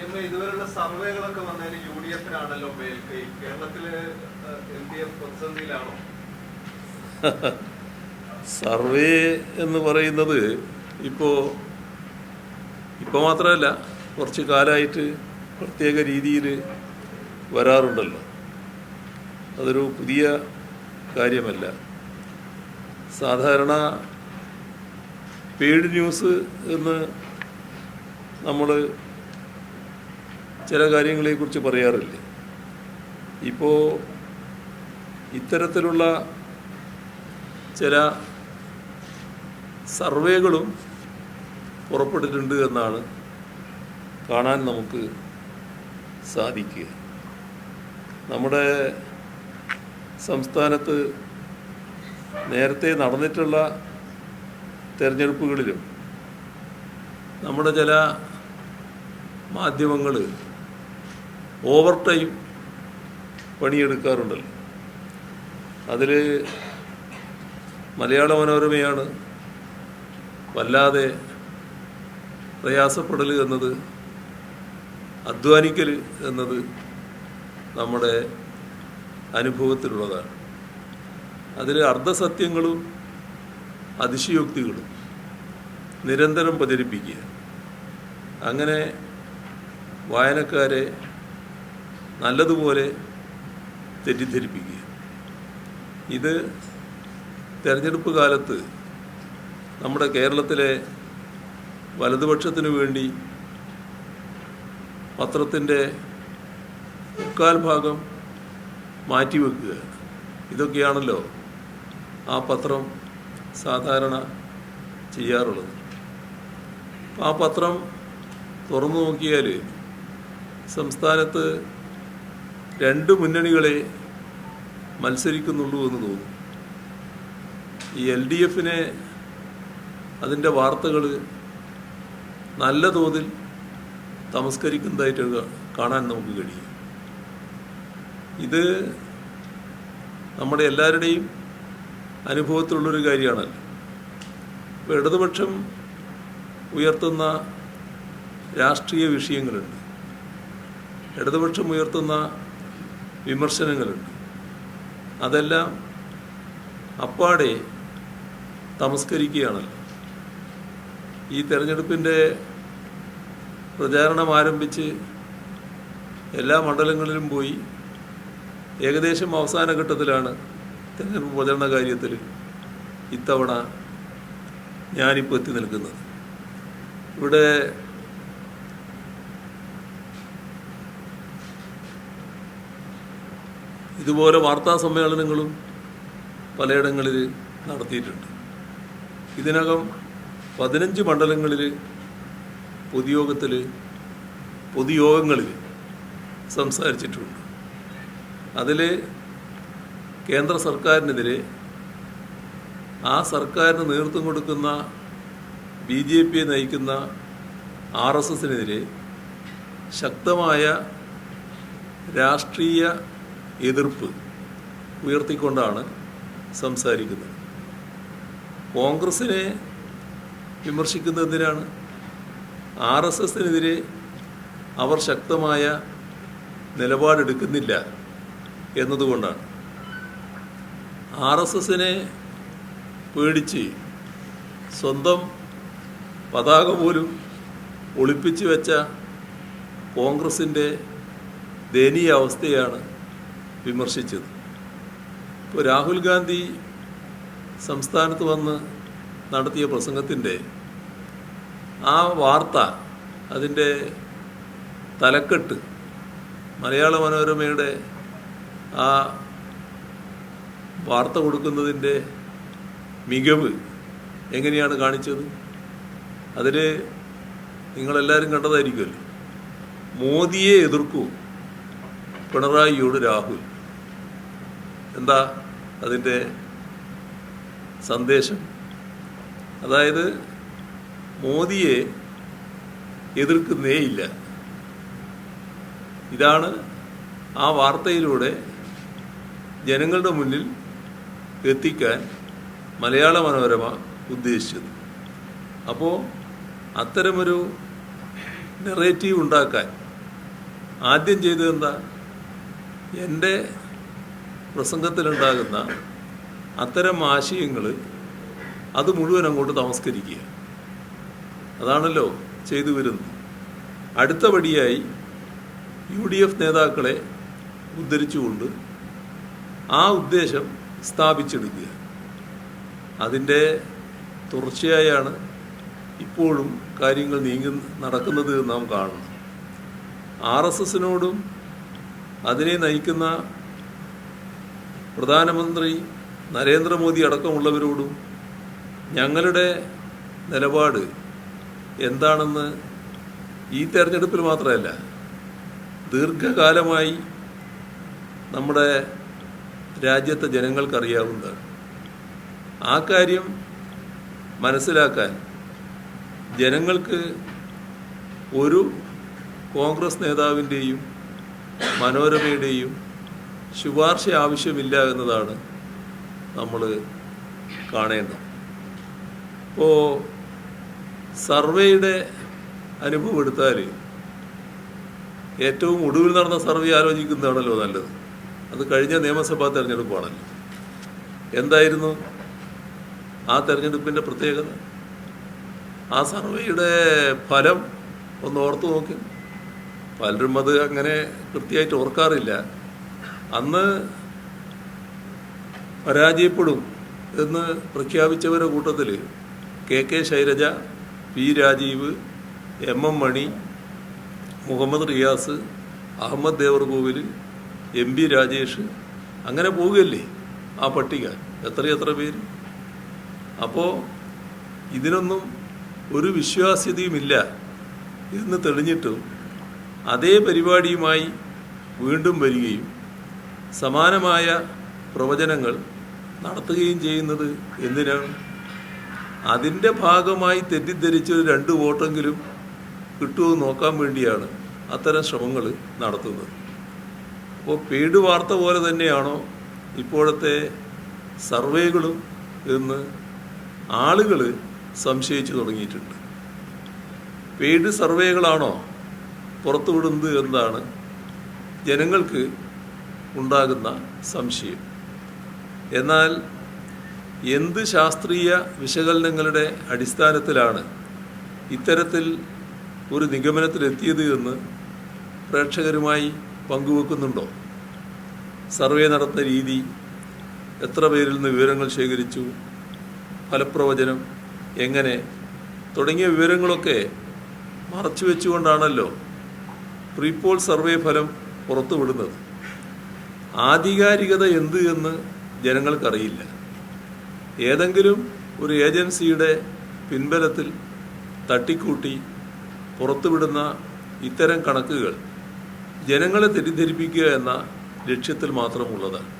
ഇതുവരെയുള്ള സർവേകളൊക്കെ വന്നതിന് U D എഫിനാണല്ലോ മേൽക്കൈ. കേരളത്തിൽ എൽ ഡി എഫ് പ്രതിസന്ധിയിലാണോ? സർവേ എന്ന് പറയുന്നത് ഇപ്പോൾ ഇപ്പോൾ മാത്രമല്ല കുറച്ച് കാലമായിട്ട് പ്രത്യേക രീതിയിൽ വരാറുണ്ടല്ലോ. അതൊരു പുതിയ കാര്യമല്ല. സാധാരണ പെയ്ഡ് ന്യൂസ് എന്ന് നമ്മൾ ചില കാര്യങ്ങളെക്കുറിച്ച് പറയാറില്ലേ? ഇപ്പോൾ ഇത്തരത്തിലുള്ള ചില സർവേകളും പുറപ്പെട്ടിട്ടുണ്ട് എന്നാണ് കാണാൻ നമുക്ക് സാധിക്കുക. നമ്മുടെ സംസ്ഥാനത്ത് നേരത്തെ നടന്നിട്ടുള്ള തെരഞ്ഞെടുപ്പുകളിലും നമ്മുടെ ചില മാധ്യമങ്ങൾ ഓവർ ടൈം പണിയെടുക്കാറുണ്ടല്ലോ. അതിൽ മലയാള മനോരമയാണ് വല്ലാതെ പ്രയാസപ്പെടൽ എന്നത് അധ്വാനിക്കൽ എന്നത് നമ്മുടെ അനുഭവത്തിലുള്ളതാണ്. അതിൽ അർദ്ധസത്യങ്ങളും അതിശയോക്തികളും നിരന്തരം പ്രചരിപ്പിക്കുക. അങ്ങനെ വായനക്കാരെ നല്ലതുപോലെ തെറ്റിദ്ധരിപ്പിക്കുക ഇത് തെരഞ്ഞെടുപ്പ് കാലത്ത് നമ്മുടെ കേരളത്തിലെ വലതുപക്ഷത്തിനു വേണ്ടി പത്രത്തിന്റെ മുക്കാൽ ഭാഗം മാറ്റിവെക്കുക. ഇതൊക്കെയാണല്ലോ ആ പത്രം സാധാരണ ചെയ്യാറുള്ളത്. ആ പത്രം തുറന്നു നോക്കിയാൽ സംസ്ഥാനത്ത് രണ്ട് മുന്നണികളെ മത്സരിക്കുന്നുള്ളൂ എന്ന് തോന്നുന്നു. ഈ എൽ ഡി എഫിനെ അതിന്റെ വാർത്തകൾ നല്ല തോതിൽ തമസ്കരിക്കുന്നതായിട്ട് കാണാൻ നമുക്ക് കഴിയും. ഇത് നമ്മുടെ എല്ലാവരുടെയും അനുഭവത്തിലുള്ളൊരു കാര്യമാണല്ലോ. ഇപ്പോൾ ഇടതുപക്ഷം ഉയർത്തുന്ന രാഷ്ട്രീയ വിഷയങ്ങളുണ്ട്. ഇടതുപക്ഷം ഉയർത്തുന്ന വിമർശനങ്ങളുണ്ട്. അതെല്ലാം അപ്പാടെ തമസ്കരിക്കുകയാണല്ലോ. ഈ തെരഞ്ഞെടുപ്പിന്റെ പ്രചാരണം ആരംഭിച്ച് എല്ലാ മണ്ഡലങ്ങളിലും പോയി ഏകദേശം അവസാന ഘട്ടത്തിലാണ് തെരഞ്ഞെടുപ്പ് പ്രചരണ കാര്യത്തിൽ ഇത്തവണ ഞാനിപ്പോൾ എത്തി നിൽക്കുന്നത്. ഇവിടെ ഇതുപോലെ വാർത്താ സമ്മേളനങ്ങളും പലയിടങ്ങളിൽ നടത്തിയിട്ടുണ്ട്. ഇതിനകം പതിനഞ്ച് മണ്ഡലങ്ങളിൽ പൊതുയോഗത്തിൽ പൊതുയോഗങ്ങളിൽ സംസാരിച്ചിട്ടുണ്ട്. അതിൽ കേന്ദ്ര സർക്കാരിനെതിരെ ആ സർക്കാരിന് നേതൃത്വം കൊടുക്കുന്ന ബി ജെ പിയെ നയിക്കുന്ന ആർ എസ് എസിനെതിരെ ശക്തമായ രാഷ്ട്രീയ എതിർപ്പ് ഉയർത്തിക്കൊണ്ടാണ് സംസാരിക്കുന്നത്. കോൺഗ്രസിനെ വിമർശിക്കുന്നത് എന്തിനാണ്? ആർ എസ് എസിനെതിരെ അവർ ശക്തമായ നിലപാടെടുക്കുന്നില്ല എന്നതുകൊണ്ടാണ്. ആർ എസ് എസിനെ പേടിച്ച് സ്വന്തം പതാക പോലും ഒളിപ്പിച്ചു വെച്ച കോൺഗ്രസിന്റെ ദയനീയ അവസ്ഥയാണ് വിമർശിച്ചത്. ഇപ്പോൾ രാഹുൽ ഗാന്ധി സംസ്ഥാനത്ത് വന്ന് നടത്തിയ പ്രസംഗത്തിന്റെ ആ വാർത്ത അതിന്റെ തലക്കെട്ട് മലയാള മനോരമയുടെ ആ വാർത്ത കൊടുക്കുന്നതിന്റെ മികവ് എങ്ങനെയാണ് കാണിച്ചത്? അതിൽ നിങ്ങളെല്ലാവരും കണ്ടതായിരിക്കുമല്ലോ. മോദിയെ എതിർക്കൂ പിണറായിയോട് രാഹുൽ. എന്താ അതിന്റെ സന്ദേശം? അതായത് മോദിയെ എതിർക്കുന്നേയില്ല. ഇതാണ് ആ വാർത്തയിലൂടെ ജനങ്ങളുടെ മുന്നിൽ എത്തിക്കാൻ മലയാള മനോരമ ഉദ്ദേശിച്ചത്. അപ്പോൾ അത്തരമൊരു നെറേറ്റീവ് ഉണ്ടാക്കാൻ ആദ്യം ചെയ്തത് എന്താ? എന്റെ പ്രസംഗത്തിലുണ്ടാകുന്ന അത്തരം ആശയങ്ങൾ അത് മുഴുവൻ അങ്ങോട്ട് തമസ്കരിക്കുക അതാണല്ലോ ചെയ്തു വരുന്നത്. അടുത്ത പടിയായി യു ഡി എഫ് നേതാക്കളെ ഉദ്ധരിച്ചുകൊണ്ട് ആ ഉദ്ദേശം സ്ഥാപിച്ചെടുക്കുക. അതിന്റെ തുടർച്ചയായാണ് ഇപ്പോഴും കാര്യങ്ങൾ നീങ്ങി നടക്കുന്നത് നാം കാണുന്നു ആർ എസ് എസിനോടും അതിനെ നയിക്കുന്ന പ്രധാനമന്ത്രി നരേന്ദ്രമോദി അടക്കമുള്ളവരോടും ഞങ്ങളുടെ നിലപാട് എന്താണെന്ന് ഈ തെരഞ്ഞെടുപ്പിൽ മാത്രമല്ല ദീർഘകാലമായി നമ്മുടെ രാജ്യത്തെ ജനങ്ങൾക്കറിയാവുന്നതാണ് ആ കാര്യം മനസ്സിലാക്കാൻ ജനങ്ങൾക്ക് ഒരു കോൺഗ്രസ് നേതാവിന്റെയും മനോരമയുടെയും ശുപാർശ ആവശ്യമില്ല എന്നതാണ് നമ്മൾ കാണേണ്ടത്. ഇപ്പോൾ സർവേയുടെ അനുഭവം എടുത്താൽ ഏറ്റവും ഒടുവിൽ നടന്ന സർവേ ആലോചിക്കുന്നതാണല്ലോ നല്ലത്. അത് കഴിഞ്ഞ നിയമസഭാ തെരഞ്ഞെടുപ്പാണല്ലോ. എന്തായിരുന്നു ആ തെരഞ്ഞെടുപ്പിന്റെ പ്രത്യേകത? ആ സർവേയുടെ ഫലം ഒന്ന് ഓർത്തു നോക്കി. പലരും അത് അങ്ങനെ കൃത്യമായിട്ട് ഓർക്കാറില്ല. അന്ന് പരാജയപ്പെടും എന്ന് പ്രഖ്യാപിച്ചവരുടെ കൂട്ടത്തിൽ K K Shailaja P Rajeev M M Mani Muhammad Riyas Ahammed Devarkovil M P Rajesh അങ്ങനെ പോവുകയല്ലേ ആ പട്ടിക. എത്രയെത്ര പേര്? അപ്പോൾ ഇതിനൊന്നും ഒരു വിശ്വാസ്യതയുമില്ല എന്ന് തെളിഞ്ഞിട്ടും അതേ പരിപാടിയുമായി വീണ്ടും വരികയും സമാനമായ പ്രവചനങ്ങൾ നടത്തുകയും ചെയ്യുന്നത് എന്തിനാണ്? അതിന്റെ ഭാഗമായി തെറ്റിദ്ധരിച്ചൊരു രണ്ട് വോട്ടെങ്കിലും കിട്ടുമോ നോക്കാൻ വേണ്ടിയാണ് അത്തരം ശ്രമങ്ങൾ നടത്തുന്നത്. അപ്പോൾ പെയ്ഡ് വാർത്ത പോലെ തന്നെയാണോ ഇപ്പോഴത്തെ സർവേകളും എന്ന് ആളുകൾ സംശയിച്ചു തുടങ്ങിയിട്ടുണ്ട്. പെയ്ഡ് സർവേകളാണോ പുറത്തുവിടുന്നത് എന്നാണ് ജനങ്ങൾക്ക് ഉണ്ടാകുന്ന സംശയം. എന്നാൽ എന്ത് ശാസ്ത്രീയ വിശകലനങ്ങളുടെ അടിസ്ഥാനത്തിലാണ് ഇത്തരത്തിൽ ഒരു നിഗമനത്തിലെത്തിയത് എന്ന് പ്രേക്ഷകരുമായി പങ്കുവെക്കുന്നുണ്ടോ? സർവേ നടത്തുന്ന രീതി എത്ര പേരിൽ നിന്ന് വിവരങ്ങൾ ശേഖരിച്ചു? ഫലപ്രവചനം എങ്ങനെ? തുടങ്ങിയ വിവരങ്ങളൊക്കെ മറച്ചു വെച്ചുകൊണ്ടാണല്ലോ പ്രീപോൾ സർവേ ഫലം പുറത്തുവിടുന്നത്. ആധികാരികത എന്ത് എന്ന് ജനങ്ങൾക്കറിയില്ല. ഏതെങ്കിലും ഒരു ഏജൻസിയുടെ പിൻബലത്തിൽ തട്ടിക്കൂട്ടി പുറത്തുവിടുന്ന ഇത്തരം കണക്കുകൾ ജനങ്ങളെ തെറ്റിദ്ധരിപ്പിക്കുക എന്ന ലക്ഷ്യത്തിൽ മാത്രമുള്ളതാണ്.